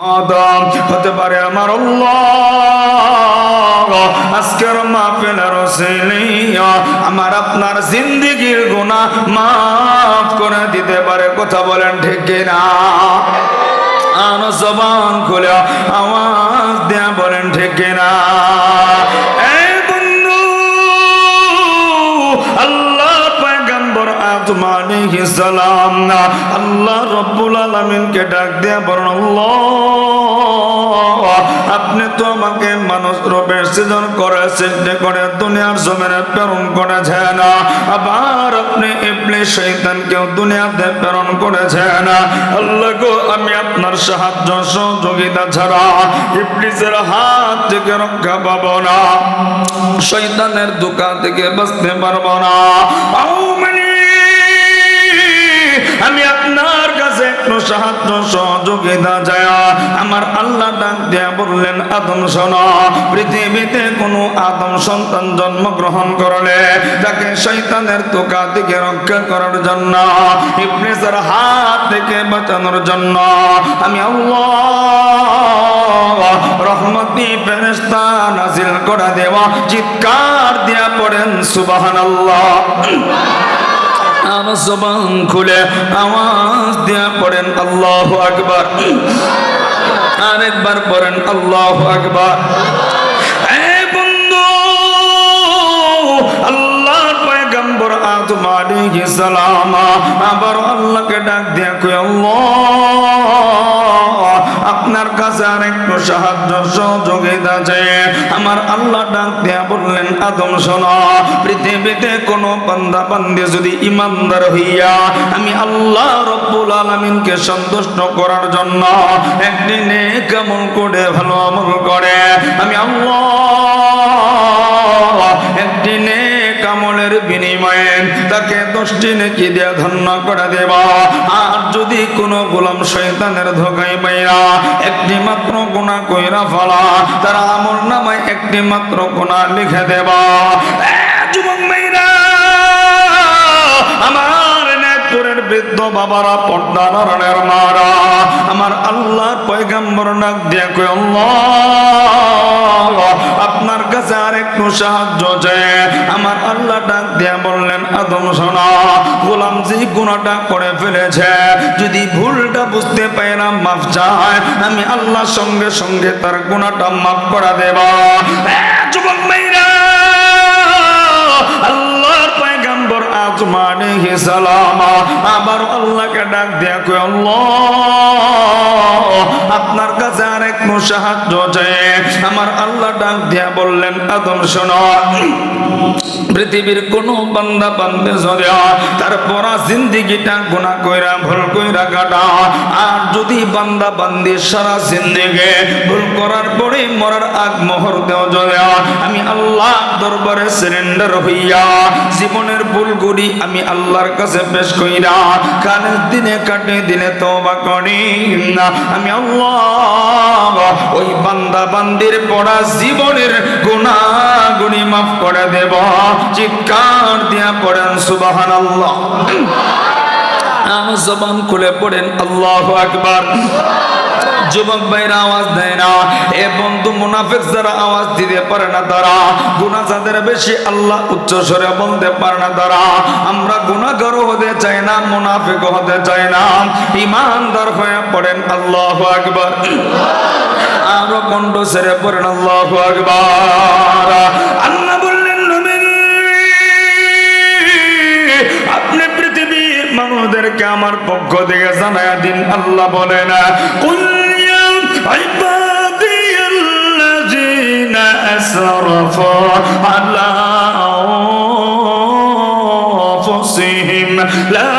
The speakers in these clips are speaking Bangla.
আদম হতে পারে আমার আজকের ওসিলিয়া আমার আপনার জিন্দিগির গুনাহ মাফ করে দিতে পারে। কথা বলেন ঠিক কিনা? আর জবান খুলে আওয়াজ দেয়া বলেন ঠিক না আল্লাহ রব্বুল আলামিনকে ডাক দিয়া বলেন, আল্লাহ আপনি তো আমাকে মানুষ রূপে সৃজন করে সৃষ্টি করে, দুনিয়ার জমিনে প্রেরণ করেছেন আবার আপনি ইবলিস শয়তানকেও দুনিয়াতে প্রেরণ করেছেন আল্লাহ গো, আমি আপনার সাহায্য সহযোগিতা ছাড়া ইবলিসের হাত থেকে রক্ষা পাবো না। শয়তানের দোকান থেকে বাঁচতে পারব না। সাহায্য সহযোগিতা যায়। আমার আল্লাহ ডাক দিয়া বললেন, আদম, শোনো, পৃথিবীতে কোনো আদম সন্তান জন্মগ্রহণ করলে তাকে শৈতানের তোকা থেকে রক্ষা করার জন্য, ইবলিসের হাত থেকে বাঁচানোর জন্য, আমি আল্লাহ রহমতি ফেরেশতা নাজিল করে দেওয়া চিৎকার দিয়া পড়েন, সুবহানাল্লাহ। আমার জবান খুলে আওয়াজ দিয়া পড়েন, আল্লাহ আকবার। আরেকবার পড়েন, আল্লাহ আকবার। আবার আল্লাহকে ডাক দিয়া কই আল্লাহ। আপনার কাছে আর একটু সাহায্য, সহযোগিতা চাই আমার আল্লাহ ডাক দিয়া বললেন, আদম, শোনো, পৃথিবীতে কোনো বান্দা বান্দি যদি ইমানদার হইয়া আমি আল্লাহ রব্বুল আলামিনকে সন্তুষ্ট করার জন্য একদিনে কেমন করে, ভালো আমল করে, আমি আল্লাহ একদিনে কামলের বিনিময়ে তাকে দশটি নেকি দিয়া ধন্য করে দেবা? আর যদি কোনো গোলাম শয়তানের ধোকাই পাইরা একটি মাত্র গুণা কইরা ফলা, তারা আমর নামায় একটি মাত্র গুণা লিখে দেব। বৃদ্ধ বাবারা পর্দা নারায়ণের মারা। আমার আল্লাহর পয়গাম্বর নাক দিয়ে কই আপনার কাছে আর একটু সাহায্য চাই। আমার আল্লাহ ডাক দিয়ে বললেন, আদম সোনা গোলাম যে গুণাটা করে ফেলেছে, যদি ভুলটা বুঝতে পাই না মাফ চায়, আমি আল্লাহ সঙ্গে সঙ্গে তার গুণাটা মাফ করা দেব। পয়গম্বর আদম সালামা আবার আল্লাহকে ডাক দেখো আল্লাহ আপনার কাছে আমার আল্লাহ ডাক দিয়া বললেন, আদম, শোনো, পৃথিবীর কোন বান্দা বান্দে যদি তার পরা জিন্দিগিটা গুণা কইরা, ভুল কইরা কাটা। আর যদি বান্দা বান্দি সারা জিন্দিগে ভুল করার পরে মরার আগ মুহূর্তেও যদি আমি আল্লাহ দরবারে সিলিন্ডার হইয়া, জীবনের ভুলগুলি আমি আল্লাহর কাছে পেশ কইরা কানের দিনে কাটে, দিনে তওবা করি। না আমি আল্লাহ ওই বান্দা বান্দির পড়া জীবনের গুনাহগুনি মাফ করে দেব। চিৎকার দিয়া পড়েন, সুবহানাল্লাহ। আমার জবান খুলে পড়েন, আল্লাহু আকবার। যুবক ভাইরা আওয়াজ দেয় না। এ বন্ধু মুনাফিক যারা আওয়াজ দিতে পারে না তারা গুণা যাদের বেশি আল্লাহ উচ্চ স্বরে বলতে পারে না তারা। আমরা গুণাগারও হতে চাই না মুনাফিক হতে চাই না। ইমানদার হয়ে পড়েন, আল্লাহ আকবার। আরও কণ্ঠ ছেড়ে পড়েন আল্লাহ আকবার। আল্লাহ বললেন আপনি পৃথিবীর মানুষদেরকে আমার পক্ষ থেকে জানায়া দিন। আল্লাহ বলে না কুল্লিয়া ইবাদিয়াল্লাযীনা আসরাফু আলা আনফুসিহিম, লা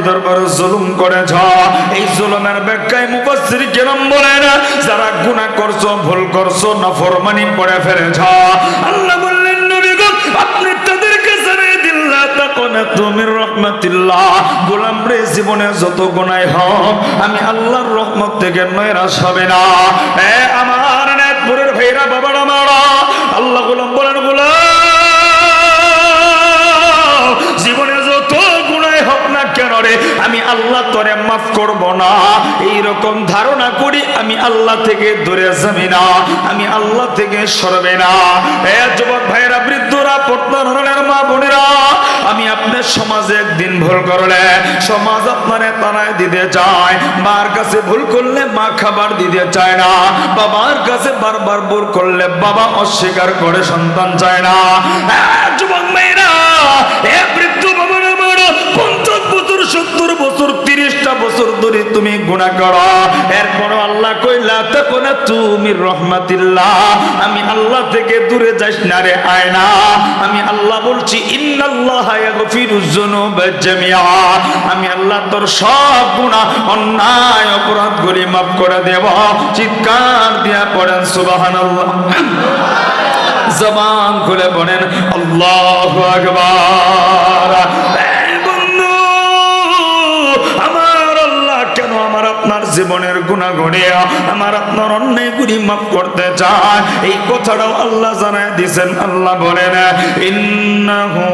উপর জুলুম করেছ, এই জুলুমের ব্যাখ্যায় মুফাসসির বলেন যারা গুনাহ করছ, ভুল করছ ফেলেছ। আল্লাহ বললেন, নবী গো, আপনি তাদেরকে রাহমাতিল্লাহ। গোলাম রে জীবনে যত গুনাহ হোক, আমি আল্লাহর রহমত থেকে নয়রাস হবে না। এ আমার নেতপুরের ভাইরা, বাবারা, মারা, আল্লাহ গোলাম বলেন, গোলাম আল্লাহ তোরে মাফ করব না। এই রকম ধারণা করি আমি আল্লাহ থেকে দূরে যাবি না, আমি আল্লাহ থেকে সরবে না। এ যুবক ভাইরা বৃদ্ধরা পর্দার মা বোনেরা, আমি আপনার সমাজে একদিন ভুল করলে, সমাজ আপনারে তারায় দিতে চায়। মার কাছে ভুল করলে মা খাবার দিতে চায় না। বাবার কাছে বারবার ভুল করলে বাবা অস্বীকার করে সন্তান চায় না। যুবক মেয়েরা এ বৃদ্ধ বাবার পঞ্চাশ বছর, সত্তর বছর বছর ধরে তুমি গুণা করো। এরপর আল্লাহ কইলা তখন তুমি রহমাতিল্লাহ। আমি আল্লাহ থেকে দূরে যাস না রে আয়না আমি আল্লাহ বলছি আমি আল্লাহ তোর সব গুনাহ, অন্যায় অপরাধ গুলি মাফ করে দেব। চিৎকার দিয়া পড়েন, সুবহানাল্লাহ। জবান খুলে পড়েন আল্লাহু আকবার। আপনার গুণা গুণাগুণে আমার আপনার অন্যায় গুলি মাফ করতে চায়। এই কথাটাও আল্লাহ জানায় দিছেন। আল্লাহ বলেন, ইন্নাহু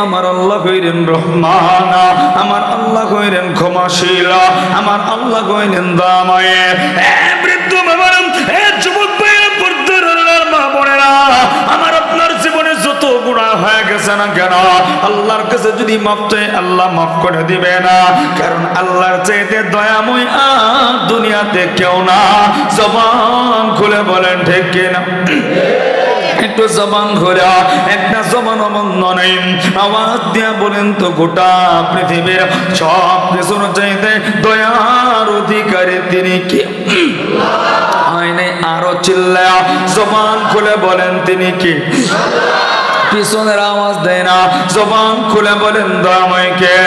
আমার আল্লাহ কইরেন রহমানা। আমার আল্লাহ কইরেন ক্ষমাশীল। আমার আল্লাহ কইরেন দামায়ে হয়ে গেছে না কেন? আল্লাহর কাছে যদি মাফ চাই আল্লাহ মাফ করে দিবে না। কারণ আল্লাহর চাইতে দয়াময় আর দুনিয়াতে কেউ না। জবান খুলে বলেন, ঠিক কিনা একটু জবান ঘোরা, একটা জবান অবন্ধ নেই। আওয়াজ দিয়া বলেন তো, গোটা পৃথিবীর সব কিছুর চাইতে দয়ার অধিকারী তিনি কে? আইনে আরও চিল্লা জবান খুলে বলেন, তিনি কি? পিছনের আওয়াজ দেয় না জবান খুলে বলেন দয়াময় কে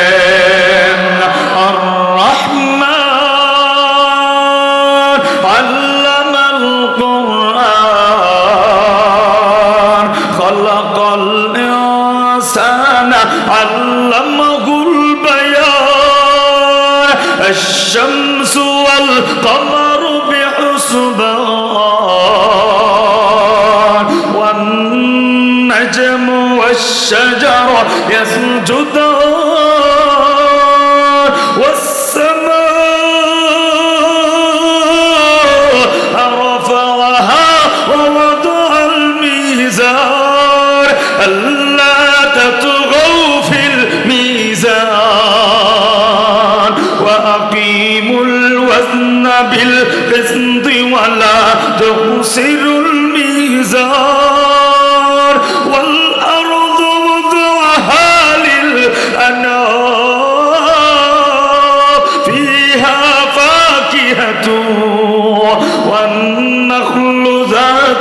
আর রহমান আল্লামাল কোরআন খলাকাল ইনসানা আল্লামাহুল বায়ান الشمس والقمر بحسبان যোদ্ধা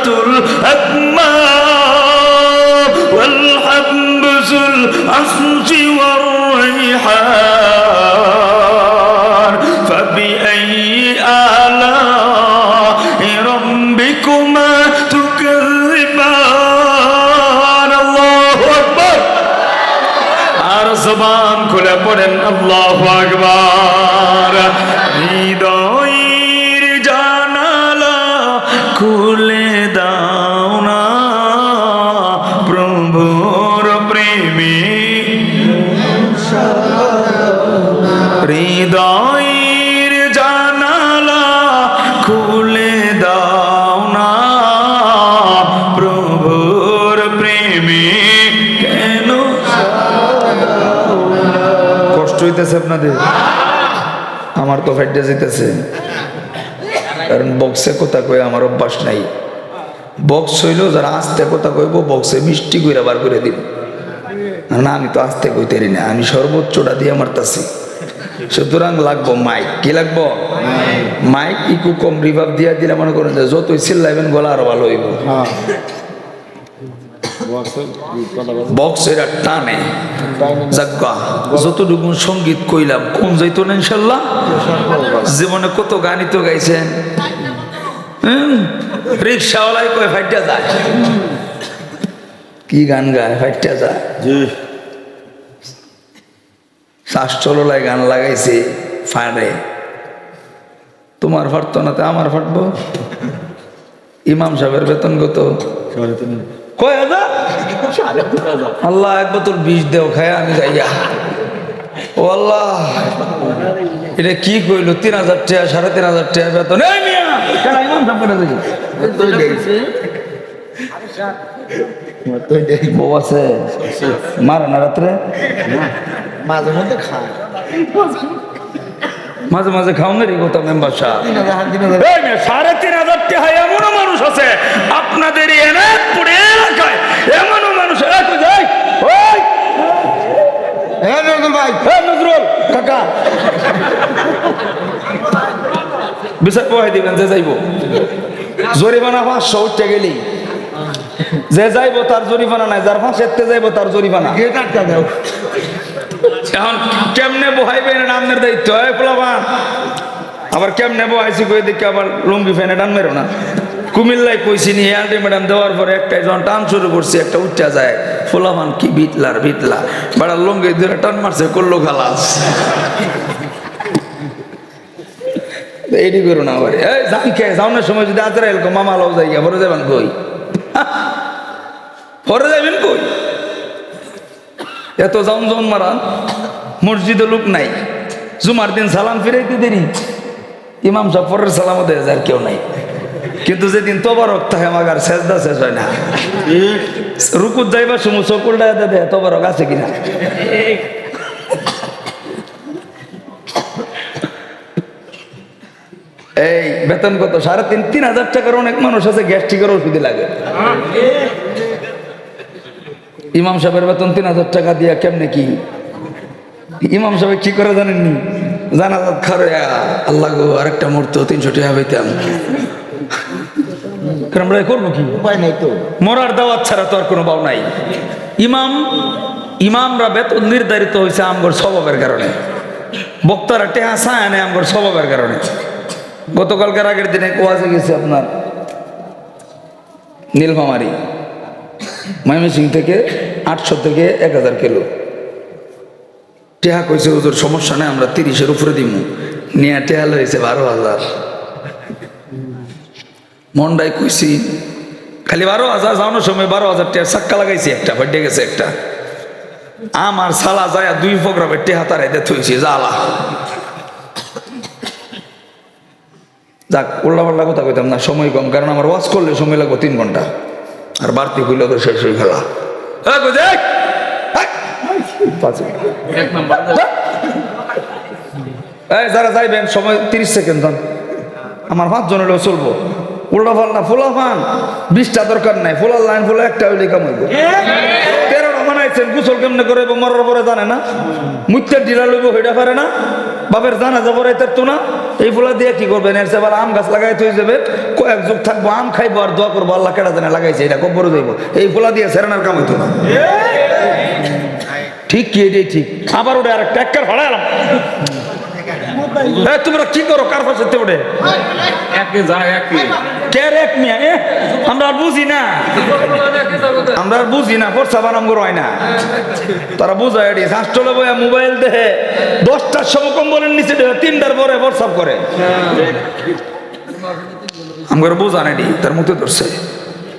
الأكماء والحبز الأسج والريحان فبأي آلاء ربكما تكذبان الله أكبر أرزبان كل أبن الله أكبر হইতেছে আপনাদের? আমার তো ফাইটে যেতেছে কারণ বক্সে কথা কয়ে আমার অভ্যাস নাই। বক্স হইল যারা আস্তে কথা কইব বক্সে মিষ্টি কইরা বার করে দিব। না আমি তো আস্তে কইতেরি না। আমি সর্বোচ্চটা দিয়ে মারতাছি। সুতরাং লাগবো মাইক কি লাগবো? মাইক ইকু কম রিভাব দিয়া দিলে মনে করেন যে যতই চিল্লাইবেন গলা আরও ভালো হইব। হ্যাঁ। বক্সের টানে। যাজ্ঞা যতটুকু সংগীত কইলাম কোন যাইতো না ইনশাল্লাহ? জীবনে কত গানই তো গাইছেন? রিক্সাওয়ালাই কয় ফাইটা যায় কি গান গায় ফাইটা যায় শাস্ত্রলাই গান লাগাইছে ফাড়ে। তোমার ফাটতো না তো আমার ফাটবো। ইমাম সাহেবের বেতন কত? কয় হাজার? আল্লাহ এক বোতল বিষ দেও খায় আমি যাইয়া। ও আল্লাহ এটা কি কইলো? তিন হাজার টাকা সাড়ে তিন হাজার টাকা বেতন। বউ আছে? মারে না রাত্রে? মাঝে মধ্যে খায়। মাঝে মাঝে খাও না রে গোটা মেম্বার সাহেব। তিন হাজার তিন হাজার। সাড়ে তিন হাজার টাকা এমনও মানুষ আছে আপনাদের এই এনায়তপুরে এলাকায় এমনও মানুষ হ্যাঁ কাকা। বিচার দিবেন যে যাইব। জরিমানা পাঁচশো উঠতে গেলি যে যাইব তার জরিমানা নাই যার এতে যাইব তার জরিমানা। এখন কেমনে বহাইবেন এটা আপনার দায়িত্ব? হয় পোলাবান আবার কেমনে বহাইছি কই দেখি আবার লুঙ্গি ফ্যানে টান মেরো না। কুমিল্লায় কইছি নি ম্যাডাম, দেওয়ার পরে একটা যখন টান শুরু করছি, একটা উঠা যায় ফুলামান কি বিটলার বিটলা বাড়ার লুঙ্গি ধরে টান মারছে, করল খালাস। এইটি করো না আবার এই জান কে যাওয়ার সময় যদি আতরা এলকো মামা লাও যাই পরে যাবেন কই? পরে যাবেন কই? এত জম জম মারান। মসজিদে লোক নাই। জুমার দিন সালাম ফিরাইতে দেরি। ইমাম সাহেব পরের সালামও দেয়, যার কেউ নাই। কিন্তু যেদিন তবারক থাকে আমার সেজদা শেষ হয় না। রুকুত যাইবার সময় চকুলটা এতে দেয় তবারক আছে কিনা? এই বেতন কত? সাড়ে তিন তিন হাজার টাকার অনেক মানুষ আছে, গ্যাস্ট্রিকের ওষুধে লাগে। ইমাম সাহেবের বেতন তিন হাজার টাকা দিয়া কেমনে কি ইমাম সাহেব কি করে জানেননি? জানাজাত খারে আল্লাহ গো আরেকটা মূর্ত তিনশো টাকা পাইতাম। কারণ আমরা করব কি? উপায় নাই তো। মরার দাওয়াত ছাড়া তো আর কোনো বাউ নাই। ইমাম ইমামরা বেতন নির্ধারিত হয়েছে আমগর স্বভাবের কারণে। বক্তারা টেহা চায় না আমগর স্বভাবের কারণে। গতকালকার আগের দিনে কোয়াজে গেছে আপনার। নীলফামারি। ময়মনসিং থেকে আটশো থেকে এক হাজার কিলো। টেহা কইছে ওদের সমস্যা নেই, আমরা তিরিশের উপরে দিমু। নিয়ে টেহা লইছে বারো হাজার। মন্ডাই কইছি, খালি বারো হাজার যাওয়ানোর সময় বারো হাজার টাকা চাক্কা লাগাইছি একটা ফাটে গেছে একটা। আমার সালা যায় দুই প্রোগ্রামের টেহা তারাই দে থইছি জ্বালা যাক উল্লা পাল্লা কথা কইতাম না, সময় কম, কারণ আমার ওয়াশ করলে সময় লাগবে তিন ঘণ্টা। আর বাড়তি হইলে তো শেষ হয়ে গেলা! পাঁচ এই যারা যাইবেন সময় তিরিশ সেকেন্ড দেন আমার পাঁচ জন হলেও চলবো। উল্টা পাল্টা ফুলা পান বিশটা দরকার নাই। ফুলার লাইন ফুলা একটা হইলে কাম হইব। তেরোটা বানাইছেন গুসল কেমনে করে মরার পরে জানে না? মুত্যের ঢিলা লইব হইটা পারে না? বাপের জানা যাব রাইতের তো না? এই ফুলা দিয়ে কি করবেন? এর সেবার আম গাছ লাগাই থই যাবে। কয়েক যুগ থাকব আম খাইবো আর দোয়া করব আল্লাহ কেটা জানে লাগাইছে এটা কব্বর যাইব এই ফুলা দিয়ে সেরানার কাম হইতো না। ঠিক কি এটাই ঠিক? আবার ওটা আর ট্যাক্কার ভাড়া এলাম। তোমরা কি করো? কার পাশে? আমরা আর বুঝি না। আমরা আর বুঝি না হয় না। তারা বুঝায় এটি। হাস্টলে বইয়া মোবাইল দেখে দশটার সময় কম্বলের নিচে তিনটার পরে হোয়াটসঅ্যাপ করে। আমার বোঝান এটি তার মুখে ধরছে।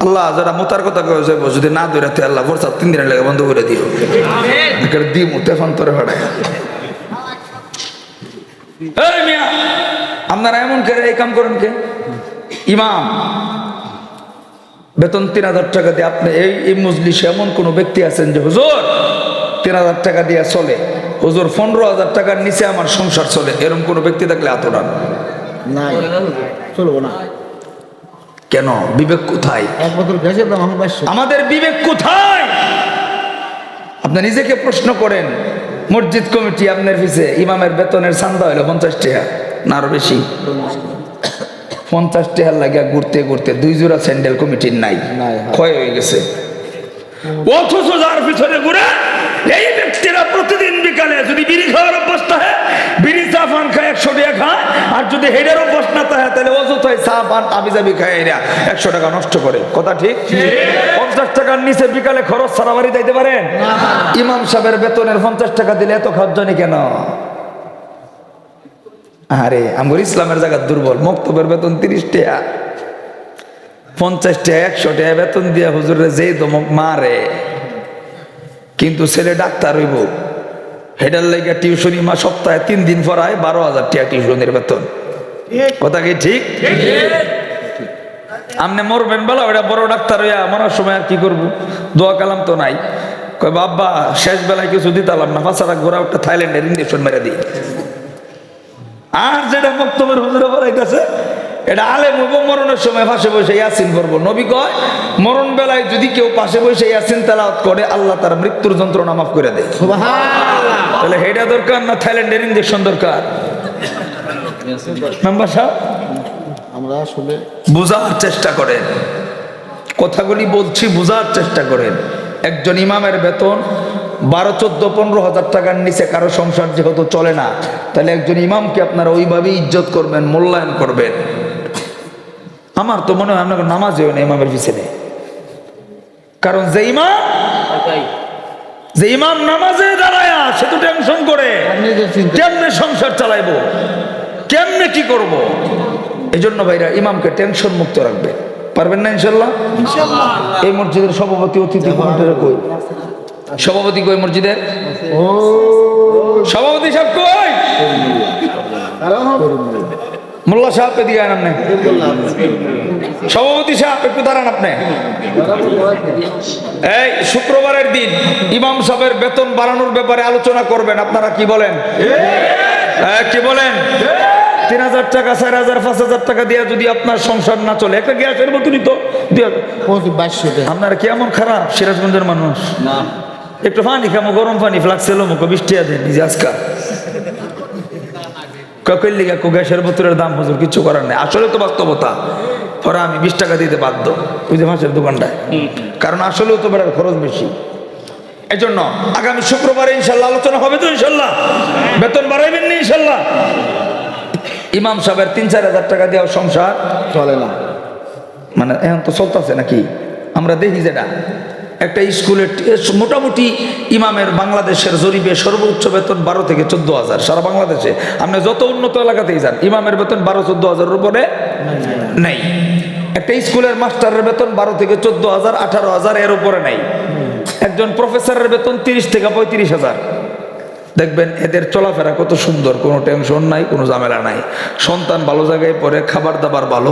আল্লাহ যারা মোতার কথা কয়ে যাব যদি না দৌড়াতে আল্লাহ হোয়াটসঅ্যাপ তিন দিনের লেগে বন্ধ করে দিও। দিই মুতে ফান্তরে ভাড়ায় আপনারা এমন করে এই কাম করেন কে? ইমাম বেতন তিন হাজার টাকা দিয়ে আপনি এই এই মজলিসে এমন কোনো ব্যক্তি আছেন যে হুজুর তিন হাজার টাকা দিয়ে চলে। হুজুর পনেরো হাজার টাকার নিচে আমার সংসার চলে। এরকম কোনো ব্যক্তি থাকলে এত ডান নাই। চলবো না। কেন? বিবেক কোথায়? এক বোতল গ্যাসের দাম এখন পাঁচশো আমাদের বিবেক কোথায়? আপনি নিজেকে প্রশ্ন করেন মসজিদ কমিটি আপনার পিছে ইমামের বেতনের চান্দা হইল পঞ্চাশ টাকা না আরও বেশি? পঞ্চাশ টাকার লাগিয়া ঘুরতে ঘুরতে দুই জোড়া স্যান্ডেল কমিটির নাই। ক্ষয় হয়ে গেছে। অথচ যার পিছনে ঘুরে এই ব্যক্তিরা প্রতিদিন বিকালে যদি বিড়ি খাওয়ার অভ্যাস থাকে বিড়ি চা পান খায় একশো টাকা খায় আর যদি হেডের অভ্যাস না থাকে তাহলে অযথায় চা পান আবি খায় এরা। একশো টাকা নষ্ট করে। কথা ঠিক? পঞ্চাশ টাকার নিচে বিকালে খরচ সারা বাড়ি পারেন? ইমাম সাহেবের বেতনের পঞ্চাশ টাকা দিলে এত খাওয়ার কেন? আরে আমার ইসলামের জায়গা দুর্বল। মক্তবের বেতন তিরিশ টাকা। পঞ্চাশ টাকা একশো টাকা বেতন দিয়া হুজুরে যেই দমক মারে কিন্তু ছেলে ডাক্তার হইব। হেডার লাইগা টিউশনি মা সপ্তাহে তিন দিন পড়ায় বারো হাজার টাকা টিউশনের বেতন। কথা কি ঠিক? আপনি মরবেন বলো ওটা বড় ডাক্তার হইয়া মরার সময় আর কি করব? দোয়া কালাম তো নাই। কয় বাবা শেষ বেলায় কিছু দিতালাম না পাঁচটা ঘোরা একটা থাইল্যান্ডের ইঞ্জেকশন মেরে দিই। আর যেটা বক্তব্যের হুজুরে পড়াইতেছে এটা আলেম হইব মরণের সময় পাশে বসে ইয়াসিন করব নবী কয়, মরণ বেলায় যদি কেউ পাশে বসে ইয়াসিন তেলাওয়াত করে, আল্লাহ তার মৃত্যুর যন্ত্রণা মাফ করে দেয়। তাহলে হেডা দরকার না থাইল্যান্ডের ইঞ্জেকশন দরকার? মেম্বার সাহেব? আমরা আসলে বোঝার চেষ্টা করেন। কথাগুলি বলছি বোঝার চেষ্টা করেন। একজন ইমামের বেতন বারো চোদ্দ পনেরো হাজার টাকার নিচে কারও সংসার যেহেতু চলে না তাহলে একজন ইমামকে আপনারা ওইভাবেই ইজ্জত করবেন মূল্যায়ন করবেন। আমার তো মনে হয় আপনাকে নামাজেও না ইমামের পিছনে। কারণ যে ইমাম যে ইমাম নামাজে দাঁড়ায় সে তো টেনশন করে কেমনে সংসার চালাইবো? কেমনে কি করব? এই জন্য ভাইরা ইমামকে টেনশন মুক্ত রাখবে। পারবেন না ইনশাল্লাহ? এই মসজিদের সভাপতি অতিথি কমিটির কই? সভাপতি কই মসজিদের? সভাপতি সাহেব কই? মোল্লা সাহেব এদিকে আন আপনি সভাপতি সাহেব একটু দাঁড়ান আপনি। এই শুক্রবারের দিন ইমাম সাহেবের বেতন বাড়ানোর ব্যাপারে আলোচনা করবেন আপনারা কি বলেন? হ্যাঁ, কি বলেন? তিন হাজার টাকা চার হাজার পাঁচ হাজার টাকা দিয়ে যদি আপনার সংসার না চলে একটা গ্যাসের বোতলই তো আপনার কি এমন খারাপ? সিরাজগঞ্জের মানুষ। না। একটু পানি খামো গরম পানি ফ্লাক্স এলো মুখো বৃষ্টি আছে নিজে আজকা। ককের লিগা কো গ্যাসের বোতলের দাম হুজুর কিছু করার নেই। আসলে তো বাস্তবতা। পরে আমি বিশ টাকা দিতে বাধ্য। ওই যে মাসের দোকানটায় কারণ আসলেও তো বেড়ার খরচ বেশি। এই জন্য আগামী শুক্রবারে ইনশাল্লাহ আলোচনা হবে তো ইনশাল্লাহ? বেতন বাড়াইবেন না ইনশাল্লাহ? ইমাম সাহেবের তিন চার হাজার টাকা দেওয়ার সংসার চলে না। মানে এখন তো চলতেছে নাকি? আমরা দেখি যেটা। একটা স্কুলের মোটামুটি ইমামের বাংলাদেশের জরিপে সর্বোচ্চ বেতন বারো থেকে চোদ্দ হাজার সারা বাংলাদেশে। আপনি যত উন্নত এলাকাতেই যান ইমামের বেতন বারো চোদ্দ হাজারের উপরে নেই। একটা স্কুলের মাস্টারের বেতন বারো থেকে চোদ্দ হাজার আঠারো হাজার এর উপরে নাই। একজন প্রফেসরের বেতন তিরিশ থেকে পঁয়ত্রিশ হাজার। দেখবেন এদের চলাফেরা কত সুন্দর কোনো টেনশন নাই কোনো ঝামেলা নাই। সন্তান ভালো জায়গায় পরে খাবার দাবার ভালো।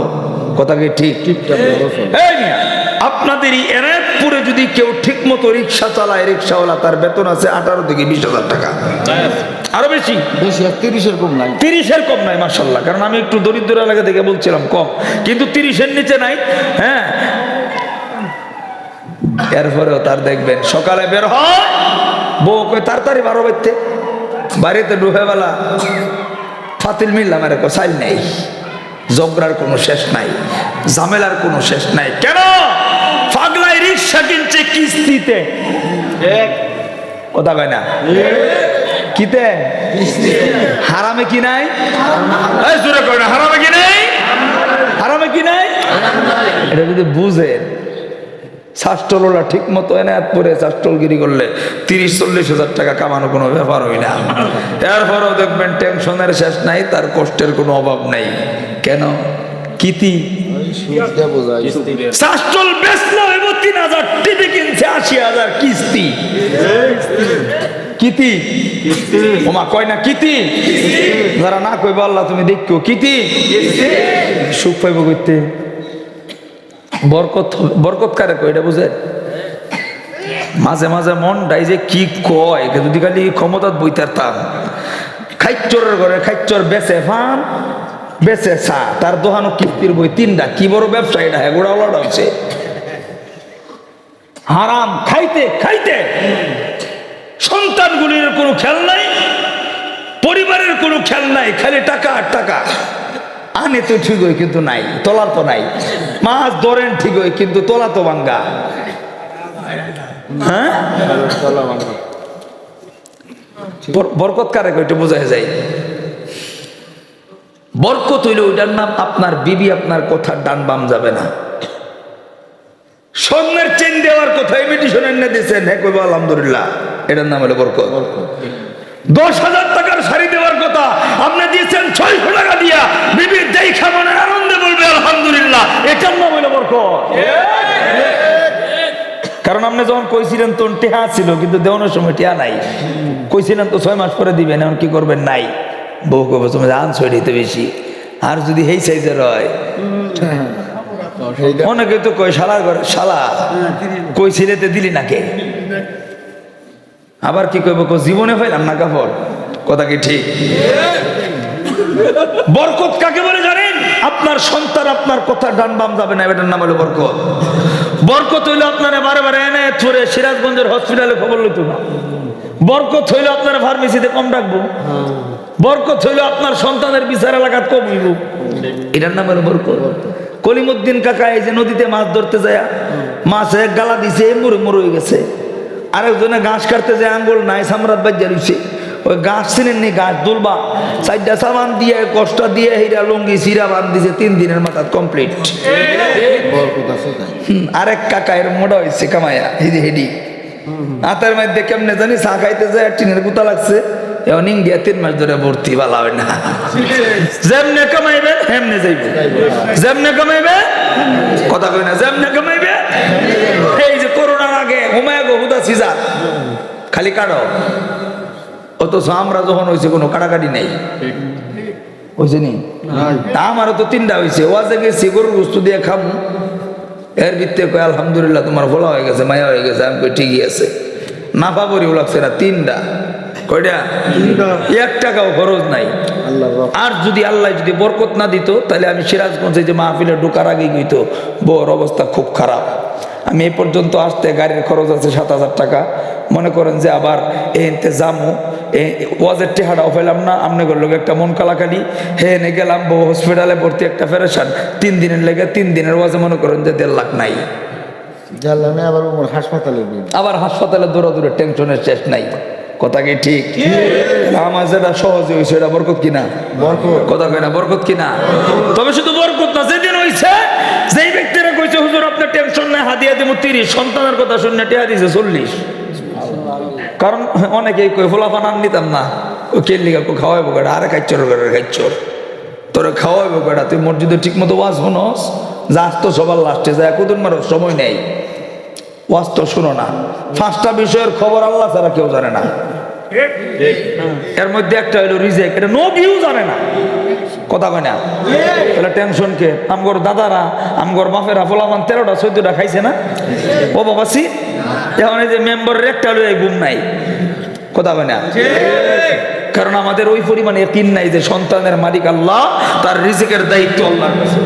কথা কি ঠিক? এই মিয়া, আপনাদেরই এরাতপুরে যদি কেউ ঠিক মতো রিক্সা চালায় রিক্সাওয়ালা তার বেতন আছে আঠারো থেকে বিশ হাজার টাকা। আরও বেশি? বেশি আর তিরিশের কম নাই। তিরিশের কম নাই মার্শাল্লাহ কারণ আমি একটু দরিদ্র এলাকা থেকে বলছিলাম কম। কিন্তু তিরিশের নিচে নাই হ্যাঁ? এরপরেও তার দেখবেন সকালে বের হয় বউ কই তাড়াতাড়ি বারো বাড়তে। বাড়িতে ডুবে বেলা ফাতিল মিললাম আর সাইল নেই। জগরার কোনো শেষ নাই ঝামেলার কোনো শেষ নাই। কেন? পাগলাই রিক্সা কিনছে কিস্তিতে। কথা কয় না? কিতে? হারামে কি নাই? জোরে কয় না হারামে কি নাই? হারামে কি নাই? এটা যদি বুঝেন শাস্টলোলা ঠিক মতো শাস্টলগিরি করলে তিরিশ চল্লিশ হাজার টাকা কামানো কোনো ব্যাপার হই না। এরপরেও দেখবেন টেনশনের শেষ নাই তার কষ্টের কোনো অভাব নাই। কেন? কিতি? শাস্টল হইব তিন হাজার টিভি কিনছে, আশি হাজার কিস্তি। কিতি? ওমা কয় না, কিতি? যারা না কইব আল্লাহ, তুমি দেখো কিতি? সুখ পাইব কইতে। বরকত বরকত কারে কয়, এটা বুঝে মাঝে মাঝে মন ডাই যে কি কয় যদি খালি ক্ষমতাত বইতারতাম খাইচরের ঘরে খাইচর বেচে ফান, বেচে চা। তার দোহানো কিস্তির বই তিনটা। কি বড় ব্যবসা এটা হ্যাঁ গোড়া হচ্ছে হারাম, খাইতে খাইতে। সন্তানগুলির কোনো খেয়াল নাই, পরিবারের কোনো খেয়াল নাই, খালি টাকা আর টাকা। আনে তো ঠিকই, কিন্তু নাই, তোলা তো নাই। মাছ ধরেন ঠিকই, কিন্তু তোলা তো ভাঙ্গা। হ্যাঁ? বরকত কারে কইটা বোঝা যায় বরকত হইলে ওইটার নাম আপনার বিবি, আপনার কথার ডান বাম যাবে না। স্বর্ণের চেন দেওয়ার কথা ইমিটেশন এনে দিয়েছেন। হ্যাঁ কইবো আলহামদুলিল্লাহ। এটার নাম হলো বরকত। দশ হাজার টাকার শাড়ি দেওয়ার কথা আপনি দিয়েছেন ছয়শো টাকা দিয়া। বিবির দেখা মনের আনন্দে বলবে, আলহামদুলিল্লাহ। এটার নাম হলো বরকত। কারণ আপনি যখন কইছিলেন তোর টেহা ছিল, কিন্তু দেওয়ানোর সময় টেহা নাই। কইছিলেন তো ছয় মাস পরে দিবেন, এখন কি করবেন? নাই। বউ কবে তুমি আনছো এটাই বেশি। আর যদি এই সাইজের হয় অনেকে তো কই শালা করে শালা কই ছেলেতে দিলি নাকে? আবার কি কইব কো জীবনে পাইলাম না কাপড়? কথা কি ঠিক? বরকত কাকে বলে জানেন? আপনার সন্তান আপনার কথা ডান বাম যাবে না এটার নাম হলো বরকত। বরকত হইল আপনার বারে বারে এনে থরে সিরাজগঞ্জের হসপিটালে খবর লইতো না বরকত হইল আপনার ফার্মেসিতে কম রাখব। বরকত হইল আপনার সন্তানের বিচার এলাকাত কম হইব। এটার নাম হলো বরকত। কলিমুদ্দিন কাকা এই যে নদীতে মাছ ধরতে যায়, মাছ এক গালা দিছে, মুড়ে মুড়ে গেছে। আরেকজনে ঘাস কাটতে যায়, আঙ্গুল নাই, সামরাত বাজ্যা রইছে। ওই গাছ চিনেন নি? গাছ দুলবা। চারটা সাবান দিয়ে, কষ্ট দিয়ে হিরা লুঙ্গি, সিরা বান দিছে তিন দিনের মাথা কমপ্লিট আরেক কাকা এর মোটা হয়েছে কামায়া হিদি হেডি। হাতের মধ্যে কেমনে জানি চা খাইতে যায়, টিনের গুতা লাগছে। এখন ইন্ডিয়া তিন মাস ধরে ভর্তি ভালো হয় না। যেমনে কামাইবে হেমনে যাইবে। যেমনে কামাইবে কথা কই না যেমনে কামাইবে এই যে করোনার আগে হুমায় হুদা সিজার খালি কাটো অথচ আমরা যখন হয়েছে কোনো কাটাকাটি নেই। হয়েছে নি? তা আমারও তো তিনটা হয়েছে। ওয়াজে গেছি গরুর বস্তু দিয়ে খাব এর ভিত্তে কয় আলহামদুলিল্লাহ তোমার ভোলা হয়ে গেছে মায়া হয়ে গেছে আমি কই ঠিকই আছে। নাফা করিও লাগছে না তিনটা। কয়টা? এক টাকাও খরচ নাই। আর যদি আল্লাহ যদি বরকত না দিত তাহলে আমি সিরাজগঞ্জে যে মাহফিলে ঢোকার আগে গইতো বউর অবস্থা খুব খারাপ। আমি এই পর্যন্ত আসতে গাড়ির খরচ আছে সাত হাজার টাকা। মনে করেন যে আবার এ এনতে যামু। এ ওয়াজের টেহাটাও পেলাম না। আপনি করল একটা মন কালাকালি। হে এনে গেলাম বউ হসপিটালে ভর্তি একটা ফেরেশান। তিন দিনের লেগে তিন দিনের ওয়াজে মনে করেন যে দেড় লাখ নাই। আবার হাসপাতালে আবার হাসপাতালে দৌড়াদৌড়ে টেনশনের শেষ নাই। কথা কি ঠিক? আমার যেটা সহজে হয়েছে এটা বরকত কিনা? বরকত। কথা কয় না বরকত কিনা? তবে শুধু বরকত না যেদিন হইছে যেই ব্যক্তিরা কইছে হুজুর আপনার টেনশন নাই হাদিয়া দিব তিরিশ সন্তানের কথা শুনে টিয়া দিছে চল্লিশ। কারণ অনেকেই কই ফোলাফান আন নিতাম না। ও কেল্লিগা কো খাওয়াইবো কেডা? আরে খাইচর করে খাইচর তোরে খাওয়াইবো কেডা? তুই মসজিদে ঠিক মতো ওয়াজ হনস যাস তো সবার লাস্টে যায় কুদুন মারো সময় নেই। ওয়াজ তো শুনো না। পাঁচটা বিষয়ের খবর আল্লাহ ছাড়া কেউ জানে না। এর মধ্যে একটা হইল রিজেক এটা নো ভিউ জানে না। কথা কয় না? তাহলে টেনশন কে? আমগর দাদারা, আমগর বাপেরা, ফলাফান তেরোটা, চোদ্দটা খাইছে না? ও বাবাসি এখন এই যে মেম্বারের একটা হলো এই ঘুম নাই। কথা কয় না? কারণ আমাদের ওই পরিমাণে কিন নাই যে সন্তানের মালিক আল্লাহ, তার রিজিকের দায়িত্ব আল্লাহর কাছে।